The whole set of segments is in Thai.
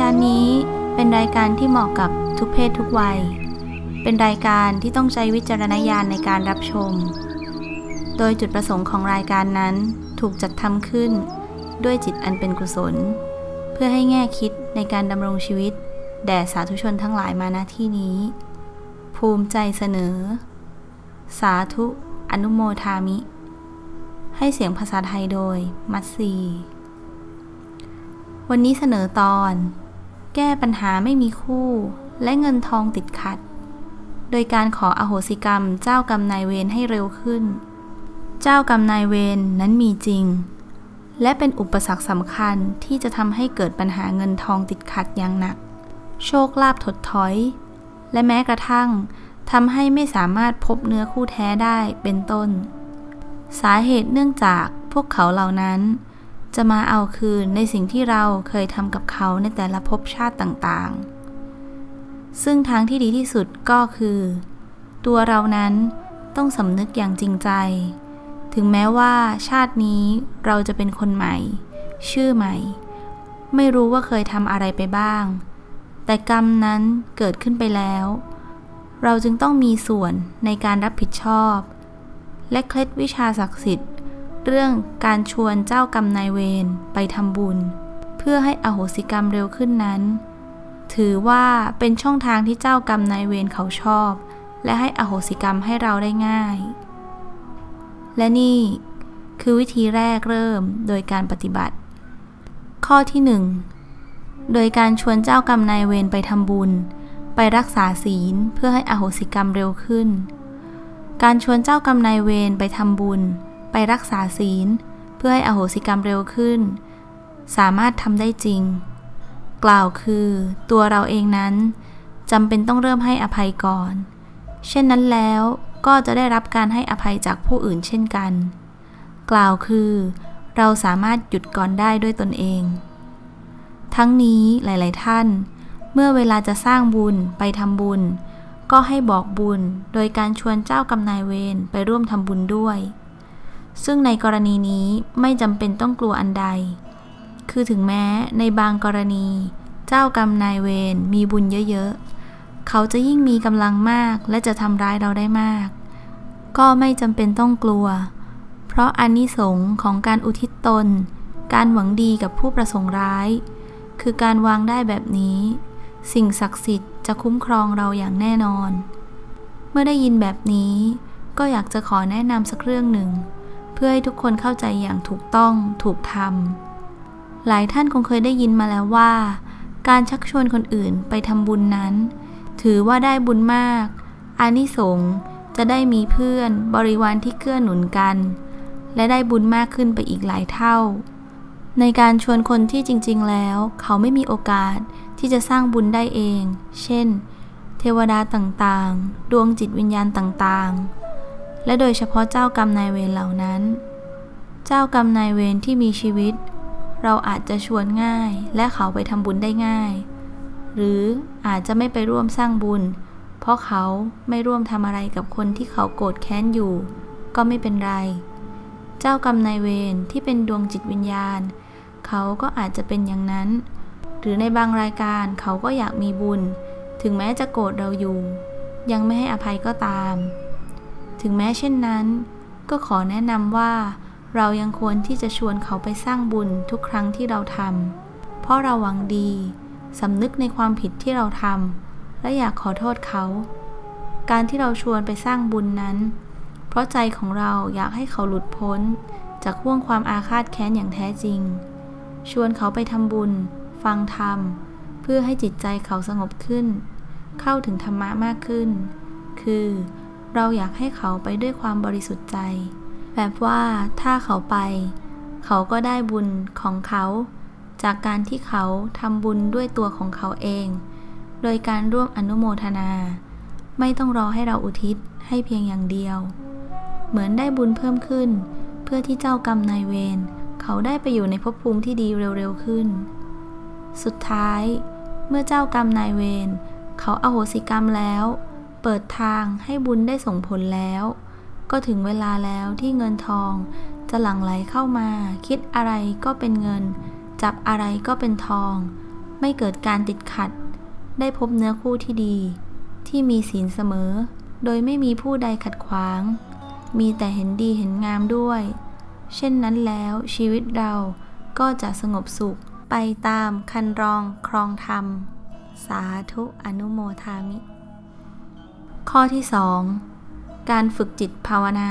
การนี้เป็นรายการที่เหมาะกับทุกเพศทุกวัย เป็นรายการที่ต้องใช้วิจารณญาณในการรับชม โดยจุดประสงค์ของรายการนั้นถูกจัดทำขึ้น ด้วยจิตอันเป็นกุศล เพื่อให้แง่คิดในการดำรงชีวิต แด่สาธุชนทั้งหลายมาณที่นี้ ภูมิใจเสนอ สาธุอนุโมทามิ ให้เสียงภาษาไทยโดย มัตซีวันนี้เสนอตอน แก้ปัญหาไม่มีคู่ และเงินทองติดขัด โดยการขออโหสิกรรมเจ้ากรรมนายเวรให้เร็วขึ้น เจ้ากรรมนายเวรนนั้นมีจริง และเป็นอุปสรรคสำคัญที่จะทำให้เกิดปัญหาเงินทองติดขัดอย่างหนัก โชคลาภถดถอย และแม้กระทั่งทำให้ไม่สามารถพบเนื้อคู่แท้ได้เป็นต้น สาเหตุเนื่องจากพวกเขาเหล่านั้น จะมาเอาคืนในสิ่งที่เราเคยทำกับเขาในแต่ละภพชาติต่างๆ ซึ่งทางที่ดีที่สุดก็คือ ตัวเรานั้นต้องสำนึกอย่างจริงใจ ถึงแม้ว่าชาตินี้เราจะเป็นคนใหม่ ชื่อใหม่ ไม่รู้ว่าเคยทำอะไรไปบ้าง แต่กรรมนั้นเกิดขึ้นไปแล้ว เราจึงต้องมีส่วนในการรับผิดชอบ และเคล็ดวิชาศักดิ์สิทธิ์ เรื่องการชวนเจ้ากรรมนายเวรไปทำบุญ เพื่อให้อโหสิกรรมเร็วขึ้นนั้น ถือว่าเป็นช่องทางที่เจ้ากรรมนายเวรเขาชอบ และให้อโหสิกรรมให้เราได้ง่าย และนี่คือวิธีแรกเริ่มโดยการปฏิบัติ ข้อที่ 1 โดยการชวนเจ้ากรรมนายเวรไปทำบุญ ไปรักษาศีลเพื่อให้อโหสิกรรมเร็วขึ้น การชวนเจ้ากรรมนายเวรไปทำบุญ ไปรักษาศีล เพื่อให้อโหสิกรรมเร็วขึ้น สามารถทำได้จริง กล่าวคือตัวเราเองนั้นจำเป็นต้องเริ่มให้อภัยก่อน เช่นนั้นแล้วก็จะได้รับการให้อภัยจากผู้อื่นเช่นกัน กล่าวคือ เราสามารถหยุดก่อนได้ด้วยตนเอง ทั้งนี้หลาย ๆ ท่าน เมื่อเวลาจะสร้างบุญไปทำบุญ ก็ให้บอกบุญโดยการชวนเจ้ากรรมนายเวรไปร่วมทำบุญด้วย ซึ่งในกรณีนี้ไม่จำเป็นต้องกลัวอันใด คือถึงแม้ในบางกรณี เจ้ากรรมนายเวรมีบุญเยอะๆ เขาจะยิ่งมีกำลังมากและจะทำร้ายเราได้มาก ก็ไม่จำเป็นต้องกลัว เพราะอานิสงส์ของการอุทิศตน การหวังดีกับผู้ประสงค์ร้าย คือการวางได้แบบนี้ สิ่งศักดิ์สิทธิ์จะคุ้มครองเราอย่างแน่นอน เมื่อได้ยินแบบนี้ก็อยากจะขอแนะนำสักเรื่องหนึ่ง พื่อให้ทุกคนเข้าใจอย่างถูกต้องถูกทำหลายท่านคงเคยได้ยินมาแล้วว่า การชักชวนคนอื่นไปทำบุญนั้น ถือว่าได้บุญมาก อานิสงส์จะได้มีเพื่อนบริวารที่เกื้อหนุนกัน และได้บุญมากขึ้นไปอีกหลายเท่า ในการชวนคนที่จริง ๆ แล้ว เขาไม่มีโอกาสที่จะสร้างบุญได้เอง เช่น เทวดาต่างๆ ดวงจิตวิญญาณต่างๆ และโดยเฉพาะเจ้ากรรมนายเวรเหล่านั้น เจ้ากรรมนายเวรที่มีชีวิต เราอาจจะชวนง่ายและเขาไปทำบุญได้ง่าย หรืออาจจะไม่ไปร่วมสร้างบุญ เพราะเขาไม่ร่วมทำอะไรกับคนที่เขาโกรธแค้นอยู่ ก็ไม่เป็นไร เจ้ากรรมนายเวรที่เป็นดวงจิตวิญญาณ เขาก็อาจจะเป็นอย่างนั้น หรือในบางรายการเขาก็อยากมีบุญ ถึงแม้จะโกรธเราอยู่ ยังไม่ให้อภัยก็ตาม ถึงแม้เช่นนั้น ก็ขอแนะนำว่า เรายังควรที่จะชวนเขาไปสร้างบุญทุกครั้งที่เราทำเพราะเราหวังดีสำนึกในความผิดที่เราทำและอยากขอโทษเขา การที่เราชวนไปสร้างบุญนั้น เพราะใจของเราอยากให้เขาหลุดพ้น จากห่วงความอาฆาตแค้นอย่างแท้จริง ชวนเขาไปทำบุญ ฟังธรรม เพื่อให้จิตใจเขาสงบขึ้น เข้าถึงธรรมะมากขึ้น คือ เราอยากให้เขาไปด้วยความบริสุทธิ์ใจ แบบว่าถ้าเขาไป เขาก็ได้บุญของเขา จากการที่เขาทำบุญด้วยตัวของเขาเอง โดยการร่วมอนุโมทนา ไม่ต้องรอให้เราอุทิศให้เพียงอย่างเดียว เหมือนได้บุญเพิ่มขึ้น เพื่อที่เจ้ากรรมนายเวรเขาได้ไปอยู่ในภพภูมิที่ดีเร็วๆขึ้น สุดท้าย เมื่อเจ้ากรรมนายเวรเขาอาโหสิกรรมแล้ว เปิดทางให้บุญได้ส่งผลแล้ว ก็ถึงเวลาแล้วที่เงินทอง จะหลั่งไหลเข้ามา คิดอะไรก็เป็นเงิน จับอะไรก็เป็นทอง ไม่เกิดการติดขัด ได้พบเนื้อคู่ที่ดี ที่มีศีลเสมอ โดยไม่มีผู้ใดขัดขวาง มีแต่เห็นดีเห็นงามด้วย เช่นนั้นแล้วชีวิตเราก็จะสงบสุขไปตามคันรองครองธรรม สาธุอนุโมทามิ ข้อที่ 2 การฝึกจิตภาวนา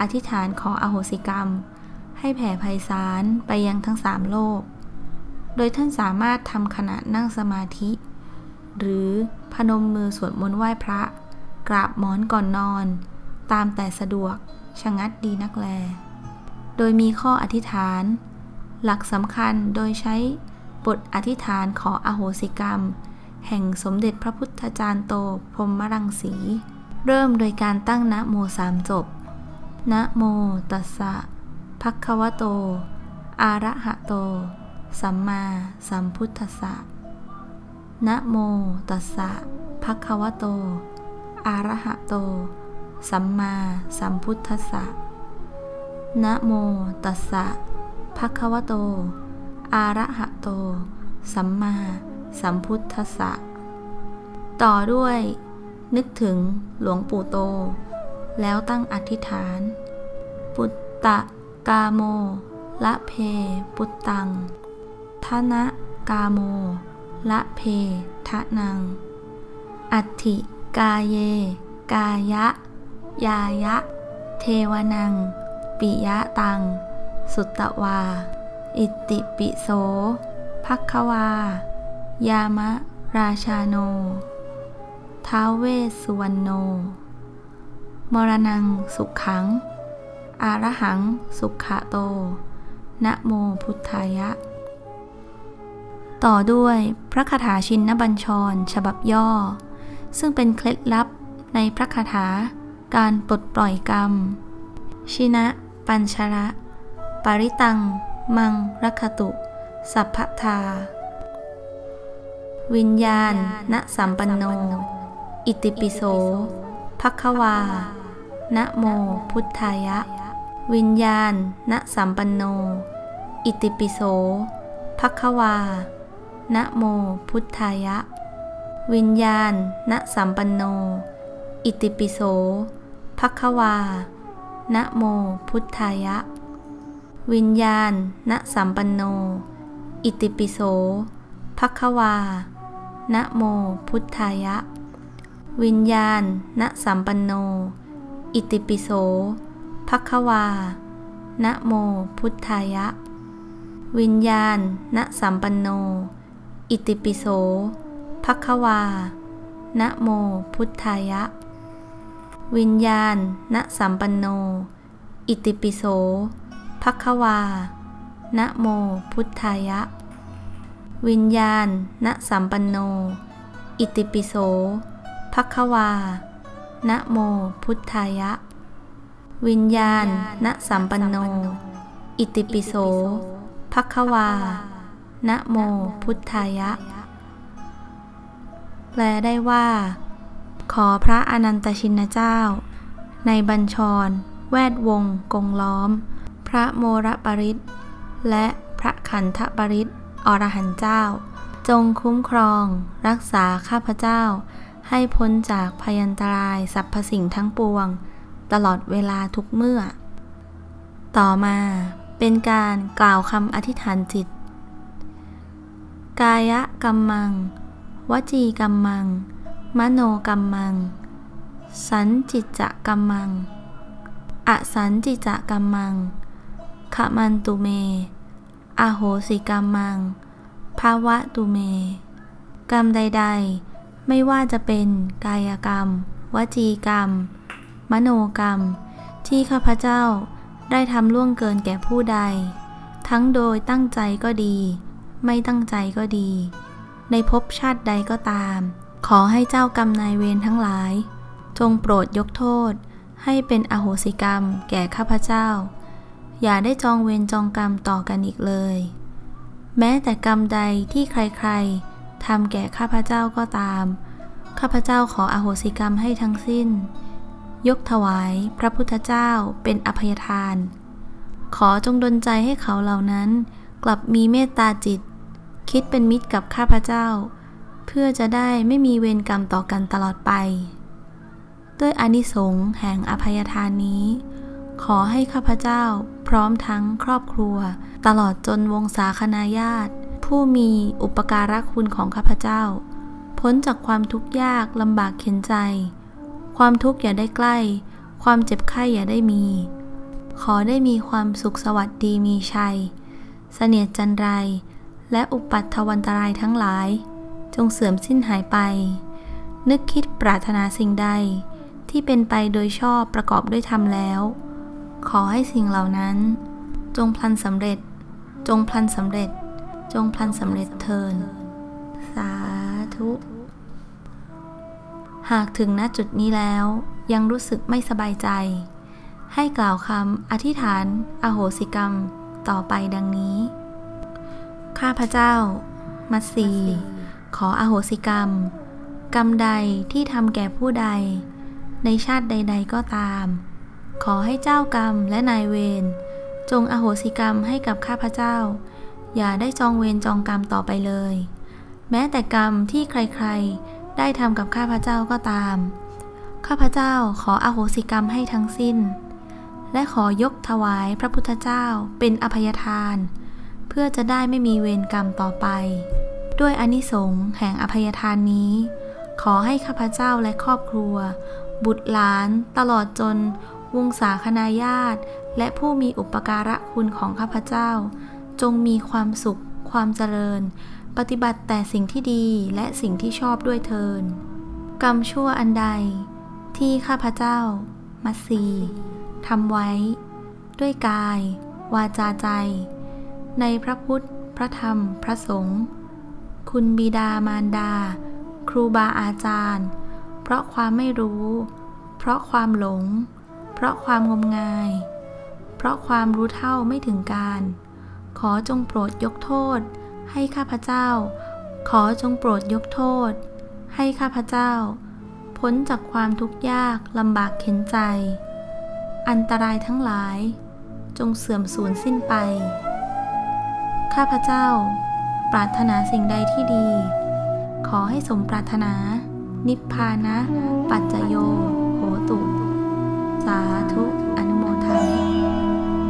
อธิษฐานขออโหสิกรรม ให้แผ่ไพศาลไปยังทั้งสามโลก โดยท่านสามารถทำขณะนั่งสมาธิ หรือพนมมือสวดมนต์ไหว้พระ กราบหมอนก่อนนอน ตามแต่สะดวกชะงัดดีนักแล โดยมีข้ออธิษฐาน หลักสำคัญโดยใช้บทอธิษฐานขออโหสิกรรม แห่งสมเด็จพระพุทธจารย์โตพรหมรังสี เริ่มโดยการตั้งนะโมสามจบ นะโมตัสสะภะคะวะโตอะระหะโต สัมมาสัมพุทธัสสะ นะโมตัสสะภะคะวะโตอะระหะโต สัมมาสัมพุทธัสสะ นะโมตัสสะภะคะวะโตอะระหะโต สัมมา สัมพุทธสะต่อด้วย นึกถึงหลวงปู่โต แล้วตั้งอธิษฐาน ปุตตะกาโม ละเพ ปุตตังทนะกาโม ละเพทะนัง อัติกาเย กายะ ยายะ เทวนัง ปิยะตัง สุตตวา อิติปิโสภักควา ยามะราชาโน ท้าวเวสสุวรรณโน มรณังสุขขัง อารหังสุขะโต นะโมพุทธายะ ต่อด้วยพระคาถาชินนบัญชร ฉบับย่อ ซึ่งเป็นเคล็ดลับในพระคาถาการปลดปล่อยกรรม ชินะ ปัญชระ ปริตัง มังรัคตุ สัพพทา วิญญาณณสัมปันโน อิติปิโสภควา นะโมพุทธายะ วิญญาณณสัมปันโน อิติปิโสภควา นะโมพุทธายะ วิญญาณณสัมปันโน อิติปิโสภควา นะโมพุทธายะ วิญญาณณสัมปันโน อิติปิโสภักควา นะโมพุทธายะ วิญญาณณสัมปันโน อิติปิโสภักควา นะโมพุทธายะ วิญญาณณสัมปันโน อิติปิโสภักควา นะโมพุทธายะ วิญญาณณสัมปันโน อิติปิโสภักควา นะโมพุทธายะ วิญญาณณสัมปันโน อิติปิโสภควา นะโมพุทธายะ วิญญาณณสัมปันโน อิติปิโสภควา นะโมพุทธายะ แปลได้ว่า ขอพระอนันตชินเจ้า ในบัญชร แวดวง กงล้อม พระโมรปริตและพระขันธปริต อรหันต์เจ้า จงคุ้มครอง รักษาข้าพเจ้า ให้พ้นจากพยันตรายสรรพสิ่งทั้งปวง ตลอดเวลาทุกเมื่อ ต่อมาเป็นการกล่าวคำอธิษฐานจิต กายะกัมมัง วจีกัมมัง มโนกัมมัง สันจิตจะกัมมัง อสันจิจะกัมมังขมันตุเม อโหสิกัมมัง ภาวะตุเม กรรมใด ๆ ไม่ว่าจะเป็นกายกรรม วจีกรรม มโนกรรม ที่ข้าพเจ้าได้ทำล่วงเกินแก่ผู้ใด ทั้งโดยตั้งใจก็ดี ไม่ตั้งใจก็ดี ในภพชาติใดก็ตาม ขอให้เจ้ากรรมนายเวรทั้งหลาย จงโปรดยกโทษ ให้เป็นอโหสิกรรมแก่ข้าพเจ้า อย่าได้จองเวรจองกรรมต่อกันอีกเลย แม้แต่กรรมใดที่ใครๆทำแก่ข้าพเจ้าก็ตาม ข้าพเจ้าขออโหสิกรรมให้ทั้งสิ้น ยกถวายพระพุทธเจ้าเป็นอภัยทาน ขอจงดลใจให้เขาเหล่านั้น กลับมีเมตตาจิต คิดเป็นมิตรกับข้าพเจ้า เพื่อจะได้ไม่มีเวรกรรมต่อกันตลอดไป ด้วยอนิสงส์แห่งอภัยทานนี้ ขอให้ข้าพเจ้า ร้อมทั้งครอบครัว ตลอดจนวงศาคณาญาติ ผู้มีอุปการะคุณของข้าพเจ้า พ้นจากความทุกข์ยากลำบากเข็นใจ ความทุกข์อย่าได้ใกล้ ความเจ็บไข้อย่าได้มี ขอได้มีความสุขสวัสดีมีชัย เสนียดจันไร และอุปัตถวันตรายทั้งหลาย จงเสื่อมสิ้นหายไป นึกคิดปรารถนาสิ่งใดที่เป็นไปโดยชอบประกอบด้วยธรรมแล้ว ขอให้สิ่งเหล่านั้น จงพลันสำเร็จ จงพลันสำเร็จ จงพลันสำเร็จเทิน สาธุ หากถึงณจุดนี้แล้ว ยังรู้สึกไม่สบายใจ ให้กล่าวคำอธิษฐาน อโหสิกรรมต่อไปดังนี้ ข้าพเจ้า มัตสีขออโหสิกรรม กรรมใดที่ทำแก่ผู้ใด ในชาติใด ๆก็ตาม ขอให้เจ้ากรรมและนายเวรจงอโหสิกรรมให้กับข้าพเจ้า อย่าได้จองเวรจองกรรมต่อไปเลย แม้แต่กรรมที่ใครๆ ได้ทำกับข้าพเจ้าก็ตาม ข้าพเจ้าขออโหสิกรรมให้ทั้งสิ้น และขอยกถวายพระพุทธเจ้าเป็นอภัยทาน เพื่อจะได้ไม่มีเวรกรรมต่อไป ด้วยอานิสงส์แห่งอภัยทานนี้ ขอให้ข้าพเจ้าและครอบครัว บุตรหลานตลอดจน วงศาคณาญาติ และผู้มีอุปการะคุณของข้าพเจ้า จงมีความสุข ความเจริญ ปฏิบัติแต่สิ่งที่ดีและสิ่งที่ชอบด้วยเทิน กรรมชั่วอันใด ที่ข้าพเจ้า มัสสีทำไว้ ด้วยกาย วาจาใจ ในพระพุทธ พระธรรม พระสงฆ์ คุณบิดามารดา ครูบาอาจารย์ เพราะความไม่รู้ เพราะความหลง เพราะความงมงาย เพราะความรู้เท่าไม่ถึงการ ขอจงโปรดยกโทษ ให้ข้าพเจ้า ขอจงโปรดยกโทษ ให้ข้าพเจ้า พ้นจากความทุกข์ยากลำบากเข็นใจ อันตรายทั้งหลาย จงเสื่อมสูญสิ้นไป ข้าพเจ้า ปรารถนาสิ่งใดที่ดี ขอให้สมปรารถนา นิพพานะ ปัจจโย โหตุ สาธุอนุโมทนา